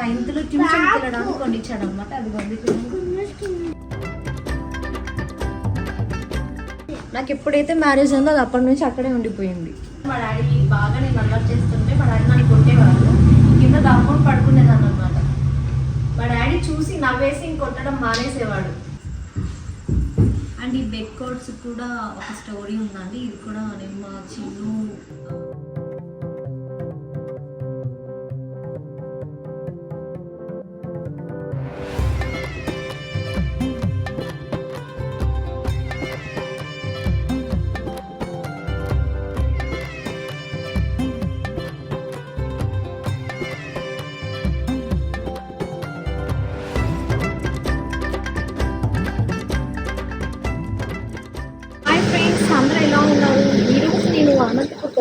నైన్త్లో tuition వెళ్ళడానికి కొనిచ్చాడు అనమాట అది పంపించాడు నాకు ఎప్పుడైతే మ్యారేజ్ ఉందో అది అప్పటి నుంచి అక్కడే ఉండిపోయింది. మా డాడీ బాగా నేను అలవాటు చేస్తుంటే మా డాడీ నన్ను కొట్టేవాడు కింద దాక్కొని పడుకునేదాన్ని అనమాట మా డాడీ చూసి నవ్వేసి ఇంకొట్టడం మానేసేవాడు. అండ్ ఈ బెడ్ కోడ్స్ కూడా ఒక స్టోరీ ఉందండి. ఇది కూడా నేను మా చిన్న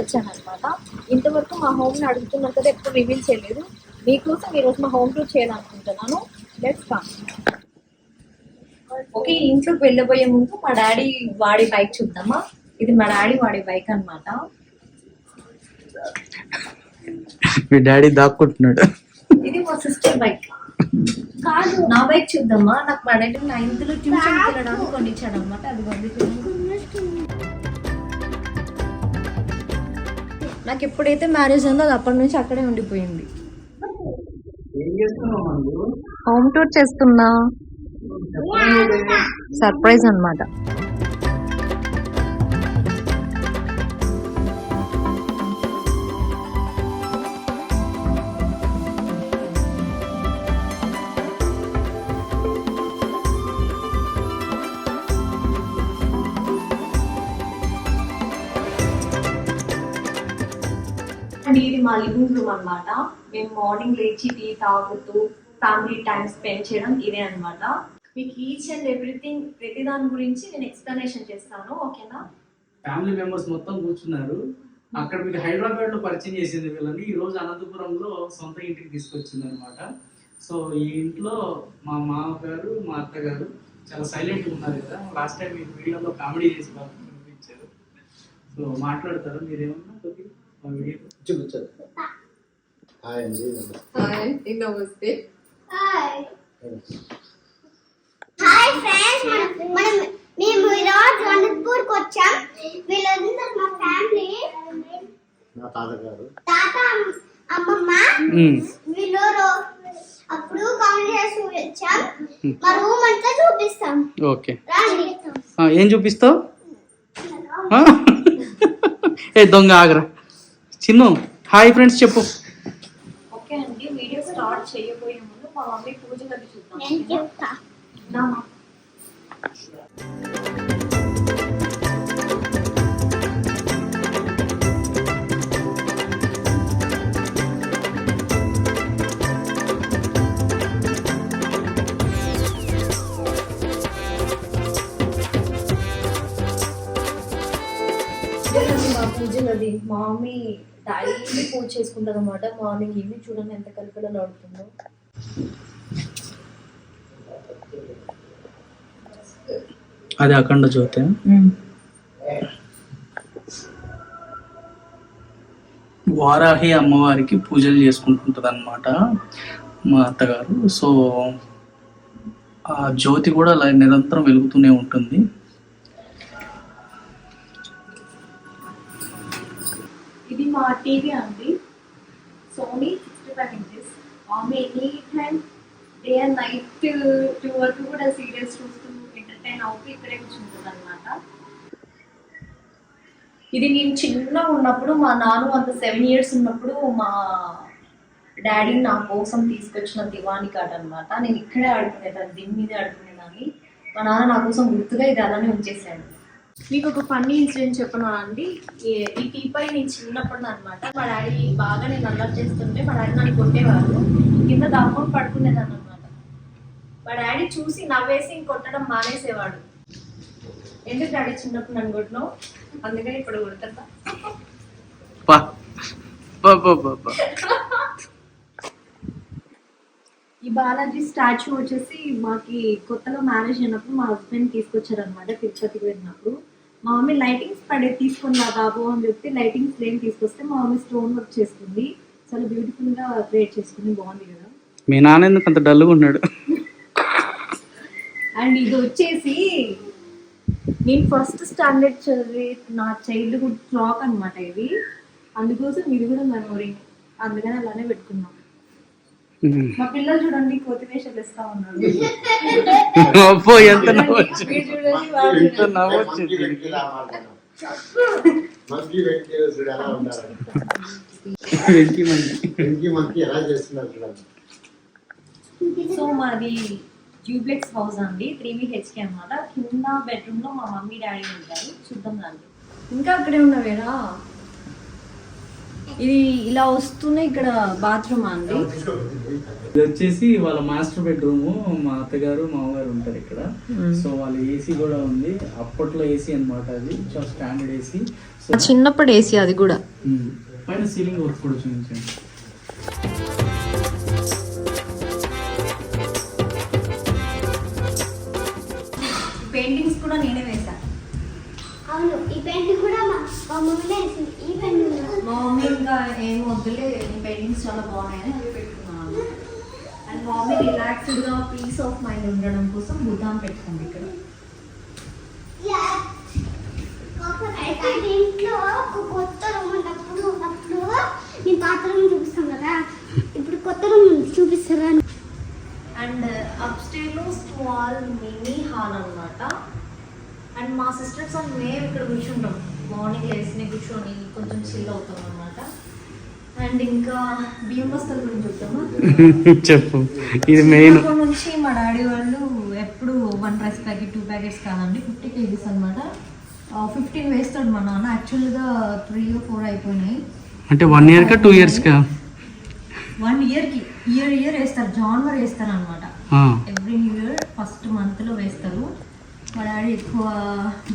వచ్చాను అనమాట ఇంతవరకు మా హోమ్ని అడుగుతున్నారు కదా ఎప్పుడు రివీల్ చేయలేదు. మీకోసం ఈరోజు మా హోమ్ టూర్ చేయాలనుకుంటున్నాను. లెట్స్ కమ్ ఓకే ఇంట్లోకి వెళ్ళబోయే ముందు మా డాడీ వాడే బైక్ చూద్దామా? ఇది మా డాడీ వాడే బైక్ అన్నమాట. మీ డాడీ దాక్కుంటున్నాడు. ఇది మా సిస్టర్ బైక్ కాదు నా బైక్ చూద్దామా? నాకు మా డాడీ నైన్త్లో ట్యూషన్ వెళ్ళడానికి కొనిచ్చాడు అనమాట అది నాకు ఎప్పుడైతే మ్యారేజ్ అయిందో అది అప్పటి నుంచి అక్కడే ఉండిపోయింది. హోమ్ టూర్ చేస్తున్నా. సర్ప్రైజ్ అన్నమాట. మా లివింగ్ రూమ్ అన్నమాట. మేము మార్నింగ్ లేచి టీ తాగుతూ ఫ్యామిలీ టైం స్పెండ్ చేయడం ఇదే అనమాట మీకు ఈచ్ అండ్ ఎవ్రీథింగ్ ప్రతి దాని గురించి నేను ఎక్స్ప్లెనేషన్ చేస్తాను ఓకేనా ఫ్యామిలీ మెంబర్స్ మొత్తం కూర్చున్నారు. అక్కడ మీకు హైదరాబాద్లో పరిచయం చేసింది వీళ్ళని. ఈ రోజు అనంతపురంలో సొంత ఇంటికి తీసుకొచ్చింది అనమాట సో ఈ ఇంట్లో మా మామ గారు మా అత్తగారు చాలా సైలెంట్ ఉన్నారు కదా. లాస్ట్ టైం మీరు వీడియోలో కామెడీ చేసి బాగా కనిపించారు సో మాట్లాడతారు. మీరేమన్నా కొద్దిగా చూపించదు హాయ్ అండి నమస్తే. నమస్తే హాయ్ హాయ్ ఫ్రెండ్స్ మనం మనం మేము ఈరోజు అనంతపూర్కి వచ్చాం. వీళ్ళందరూ మా ఫ్యామిలీ నా తాతగారు. తాత అమ్మమ్మ. వీళ్ళు రో- అప్పుడు కామెడీ చేసి వచ్చాం. మా రూమ్ అంతా చూపిస్తాం. ఓకే రాండి. ఏం చూపిస్తావు? ఏ దొంగ ఆగరా. చిన్ను హాయ్ ఫ్రెండ్స్ చెప్పు ఓకే అండి వీడియో స్టార్ట్ చేయబోయే ముందు మా మమ్మీ పూజ గది చూద్దాం నేను ఓకేనా? చెప్తా రామా. ఇదేనండి మా పూజ గది మా మమ్మీ డైలీ పూజ చేసుకుంటుంది అనమాట మార్నింగ్ ఈవినింగ్ చూడండి ఎంత కలికలలో ఆడుతుందో అది అఖండ జ్యోతి. వారాహి అమ్మవారికి పూజలు చేసుకుంటుంటుంది అనమాట మా అత్తగారు. సో ఆ జ్యోతి కూడా అలా నిరంతరం వెలుగుతూనే ఉంటుంది. టీవీ అండి సోనీ సిక్స్టీ ఫైవ్ ఇంచెస్ ఆమె any time day and night two వరకు కూడా సీరియల్స్ చూస్తూ ఎంటర్టైన్ అవుతూ ఇక్కడే కూర్చుంటుంది అనమాట ఇది నేను చిన్నగా ఉన్నప్పుడు మా నాన్న అంత సెవెన్ ఇయర్స్ ఉన్నప్పుడు మా డాడీ నా కోసం తీసుకొచ్చిన దివాణి కార్డ్ అనమాట నేను ఇక్కడే ఆడుకునేదాన్ని దీని మీదే ఆడుకునేదాన్ని. మా నాన్న నా కోసం గుర్తుగా ఇది అలానే ఉంచేసాడు మీకు ఒక ఫన్నీ ఇన్సిడెంట్ చెప్పను అండి? ఈ- టీపై నేను చిన్నప్పుడు అనమాట మా డాడీ బాగా నేను అల్లరి చేస్తుంటే మా డాడీ నన్ను కొట్టేవారు. కింద దాక్కొని పడుకునేదాన్ని అనమాట మా డాడీ చూసి నవ్వేసి ఇంకొట్టడం మానేసేవాడు. ఎందుకు డాడీ చిన్నప్పుడు నన్ను కొట్టినావు? అందుకని ఇప్పుడు కొడతా. ఈ బాలాజీ స్టాచ్యూ వచ్చేసి మాకి కొత్తగా మ్యారేజ్ అయినప్పుడు మా హస్బెండ్ తీసుకొచ్చారు అనమాట తిరుపతికి వెళ్ళినప్పుడు. మా మమ్మీ లైటింగ్స్ పడే తీసుకున్నా బాబు అని చెప్తే లైటింగ్స్ లేని తీసుకొస్తే మా మమ్మీ స్టోన్ వర్క్ చేసుకుంది. చాలా బ్యూటిఫుల్గా క్రియేట్ చేసుకుంది బాగుంది కదా. మీ నాన్న ఎందుకు అంత డల్గా ఉన్నాడు? అండ్ ఇది వచ్చేసి నేను ఫస్ట్ స్టాండర్డ్ చదివి నా చైల్డ్హుడ్ క్లాక్ అన్నమాట ఇది. అందుకోసం ఇది కూడా మెమొరీ అందుకని అలానే పెట్టుకున్నాం. మా పిల్లలు చూడండి కోతి వేషాలు ఇస్తా ఉన్నారు. అబ్బో ఎంత నవ్వచ్చు వీడు చూడండి వాడు ఎంత నవ్వచ్చు మంకీ వెంకీ రామాయణం. మంకీ వెంకీ చూడు ఎలా ఉంటారు వెంకీ మంచి వెంకీ మంకీ ఎలా చేస్తున్నారు చూడండి. సో మాది ట్యూబ్లెక్స్ హౌస్ అండి. త్రీ బిహెచ్కే అన్నమాట. కింద బెడ్రూమ్లో మా మమ్మీ డాడీ ఉంటారు. చూద్దాం రండి. ఇంకా అక్కడే ఉన్నవేరా? ఇది ఇలా వస్తూనే ఇక్కడ బాత్రూమ్ అండి. ఇది వచ్చేసి వాళ్ళ మాస్టర్ బెడ్రూమ్ మా అత్తగారు మామగారు ఉంటారు ఇక్కడ. సో వాళ్ళ ఏసీ కూడా ఉంది. అప్పట్లో ఏసీ అన్నమాట అది. చాలా స్టాండర్డ్ ఏసీ సో చిన్నప్పుడు ఏసీ అది కూడా. పైన సీలింగ్ వర్క్ కూడా చూపించండి. పెయింటింగ్స్ కూడా నేనే వేశాను. అవును ఈ పెయింట్ కూడా మా మా మమ్మీనే వేసింది. మా మమ్మీ ఇంకా ఏం వద్దులే పెయింటింగ్స్ చాలా బాగున్నాయని అవి పెట్టుకున్నాను. అండ్ మా మమ్మీ పీస్ ఆఫ్ మైండ్ ఉండడం కోసం బుద్ధాం పెట్టుకుంది ఇక్కడ. అయితే ఒక కొత్త రూమ్ ఉన్నప్పుడు అప్పుడు నేను పాత రూమ్ కదా ఇప్పుడు కొత్త రూమ్ చూపిస్తారా అండ్ అప్ స్టేర్లో స్మాల్ మినీ హాల్ అన్నమాట. అండ్ మా సిస్టర్స్ అండ్ మేము ఇక్కడ కూర్చుంటాం. మార్నింగ్ లేసి కూర్చొని కొంచెం చిల్ అవుతాం అనమాట అండ్ ఇంకా బియ్యం బస్తాల గురించి చెప్తామా? చెప్పు. ఇది మెయిన్. నుంచి మా డాడీ వాళ్ళు ఎప్పుడు one rice packet two packets కాదండి ఫిఫ్టీ కేజీస్ అనమాట ఫిఫ్టీన్ వేస్తాడు మా నాన్న. యాక్చువల్గా త్రీ ఫోర్ అయిపోయినాయి. అంటే వన్ ఇయర్ కా టూ ఇయర్స్ కా? వన్ ఇయర్కి. ఇయర్ ఇయర్ వేస్తారు. జాన్వర్ వేస్తారు అనమాట. ఎవ్రీ న్యూ ఇయర్ ఫస్ట్ మంత్లో వేస్తారు. మా డాడీ ఎక్కువ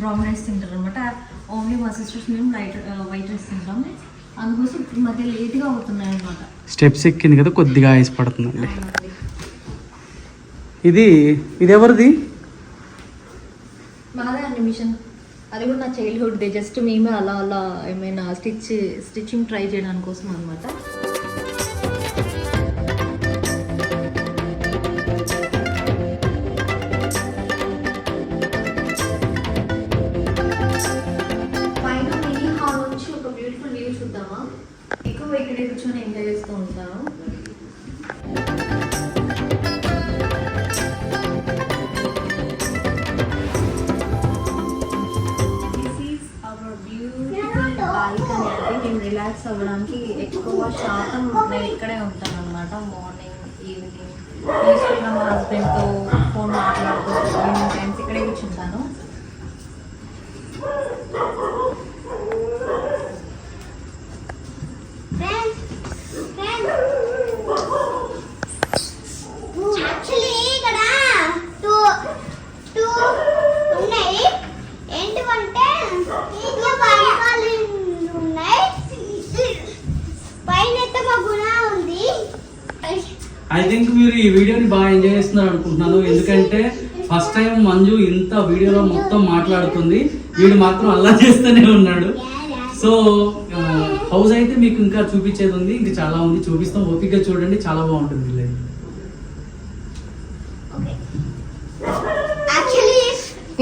బ్రౌన్ రైస్ తింటారు అనమాట ఓన్లీ మా సిస్టర్స్ మేము లైట్ వైట్ రైస్ తింటాం. అందుకోసం ఈ మధ్య లేట్గా అవుతున్నాయి అనమాట స్టెప్స్ ఎక్కింది కదా కొద్దిగా ఐస్ పడుతుందండి. ఇది ఇది ఎవరిది? మాదే అండి మిషన్. అది కూడా నా చైల్డ్హుడ్ డే. జస్ట్ మేమే అలా అలా ఏమైనా స్టిచ్ స్టిచ్చింగ్ ట్రై చేయడానికి కోసం అనమాట అవ్వడానికి ఎక్కువ శాతం నేను ఇక్కడే ఉంటాను అనమాట మార్నింగ్ ఈవినింగ్ పీస్ఫుల్గా మా హస్బెండ్తో ఫోన్ మాట్లాడుతూ ఈవినింగ్ టైమ్స్ ఇక్కడే కూర్చుంటాను ఫ్రెండ్స్ ఫ్రెండ్స్ యాక్చువల్లీ ఇక్కడ టూ టూ ఉన్నాయి ఏంటివంటే ఇంకా పైకాలు ఉన్నాయి పైన అయితే మా గుణ ఉంది ఐ థింక్ మీరు ఈ వీడియోని బాగా ఎంజాయ్ చేస్తున్నారు అనుకుంటున్నాను. ఎందుకంటే ఫస్ట్ టైం మంజు ఇంత వీడియోలో మొత్తం మాట్లాడుతుంది. వీడు మాత్రం అలా చేస్తూనే ఉన్నాడు. సో హౌస్ అయితే మీకు ఇంకా చూపించేది ఉంది. ఇంకా చాలా ఉంది. చూపిస్తాం. ఓపికగా చూడండి. చాలా బాగుంటుంది విలేజ్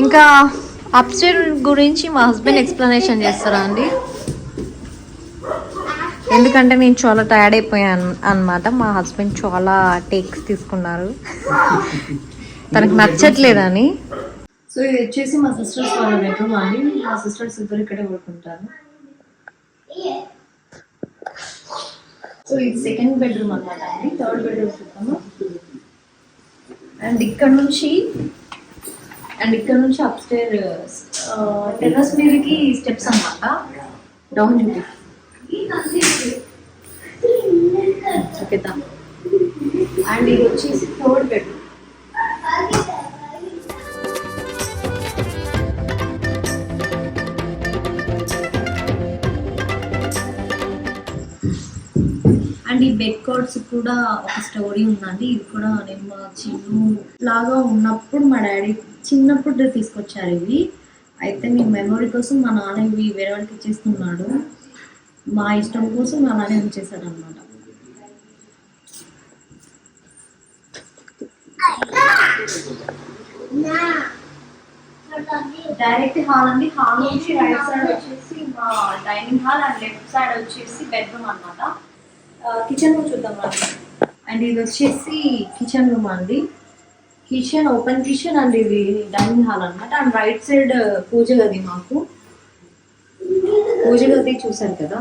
ఇంకా అప్స్టేర్ గురించి మా హస్బెండ్ ఎక్స్ప్లెనేషన్ చేస్తారా అండి? ఎందుకంటే నేను చాలా టైర్డ్ అయిపోయాను అన్నమాట. మా హస్బెండ్ చాలా టేక్స్ తీసుకున్నారు. తనకు నచ్చట్లేదని. సో ఇది వచ్చేసి మా సిస్టర్స్ వాళ్ళ బెడ్రూమ్ అండి మా సిస్టర్స్ ఇద్దరు ఇక్కడే పడుకుంటారు సో ఇది సెకండ్ బెడ్రూమ్ అన్నమాట అండి. థర్డ్ బెడ్రూమ్ చూద్దాము. అండ్ ఇక్కడ నుంచి అండ్ ఇక్కడ నుంచి అప్స్టేర్ టెర్రస్ uh, మీదకి స్టెప్స్ అన్నమాట. డౌన్ చూపిస్తాను చూపిద్దాం అండ్ ఇది వచ్చేసి థర్డ్ బెడ్రూమ్ అండ్ ఈ బెడ్ కార్డ్స్ కూడా ఒక స్టోరీ ఉందండి. ఇది కూడా నేను మా చిన్ను లాగా ఉన్నప్పుడు మా డాడీ చిన్నప్పుడు తీసుకొచ్చారు ఇవి. అయితే మీ మెమొరీ కోసం మా నాన్న ఇవి వేరే వాళ్ళకి ఇచ్చేస్తున్నాడు. మా ఇష్టం కోసం మా నాన్న అనమాట డైరెక్ట్ హాల్ అండి. హాల్ నుంచి రైట్ సైడ్ వచ్చేసి మా dining hall and left side వచ్చేసి బెడ్రూమ్ అనమాట కిచెన్ రూమ్ చూద్దాం అండి అండ్ ఇది వచ్చేసి కిచెన్ రూమ్ అండి. కిచెన్ ఓపెన్ కిచెన్ అండ్ ఇది డైనింగ్ హాల్ అన్నమాట. అండ్ రైట్ సైడ్ పూజ గది మాకు. పూజలు అది చూశారు కదా?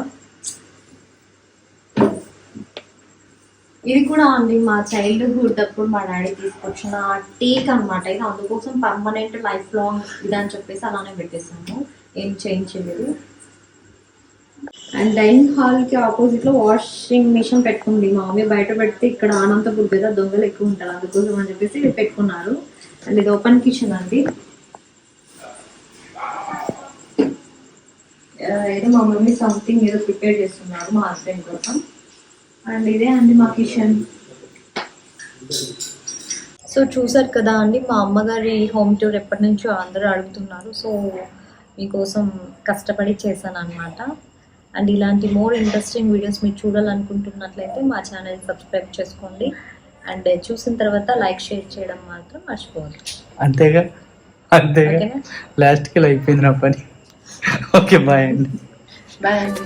ఇది కూడా అండి మా చైల్డ్హుడ్ అప్పుడు మా డాడీ తీసుకొచ్చిన టేక్ అన్నమాట. ఇది అందుకోసం పర్మనెంట్ లైఫ్ లాంగ్ ఇది అని చెప్పేసి అలానే పెట్టేసాము ఏం చేంజ్ చేయలేదు. అండ్ డైనింగ్ హాల్కి ఆపోజిట్లో వాషింగ్ మిషన్ పెట్టుకుంది. మా మమ్మీ బయట పెడితే ఇక్కడ అనంతపూర్ కదా దొంగలు ఎక్కువ ఉంటారు. అందుకోసం అని చెప్పేసి పెట్టుకున్నారు. అండ్ ఇది ఓపెన్ కిచెన్ అండి. ఏదో మా మమ్మీ సంథింగ్ ఏదో ప్రిపేర్ చేస్తున్నారు మా హస్బెండ్ కోసం. అండ్ ఇదే అండి మా కిచెన్ సో చూసారు కదా అండి మా అమ్మగారి హోమ్ టూర్ ఎప్పటి నుంచో అందరూ అడుగుతున్నారు. సో మీకోసం కష్టపడి చేశాను అనమాట అండ్ ఇలాంటి మోర్ ఇంట్రెస్టింగ్ వీడియోస్ మీరు చూడాలనుకుంటున్నట్లయితే మా ఛానల్ సబ్స్క్రైబ్ చేసుకోండి. అండ్ చూసిన తర్వాత లైక్ షేర్ చేయడం మాత్రం మర్చిపోవద్దు. అంతేగా? అంతేగా? లాస్ట్కి అయిపోయింది నా పని. ఓకే బాయ్ అండి బాయ్ అండి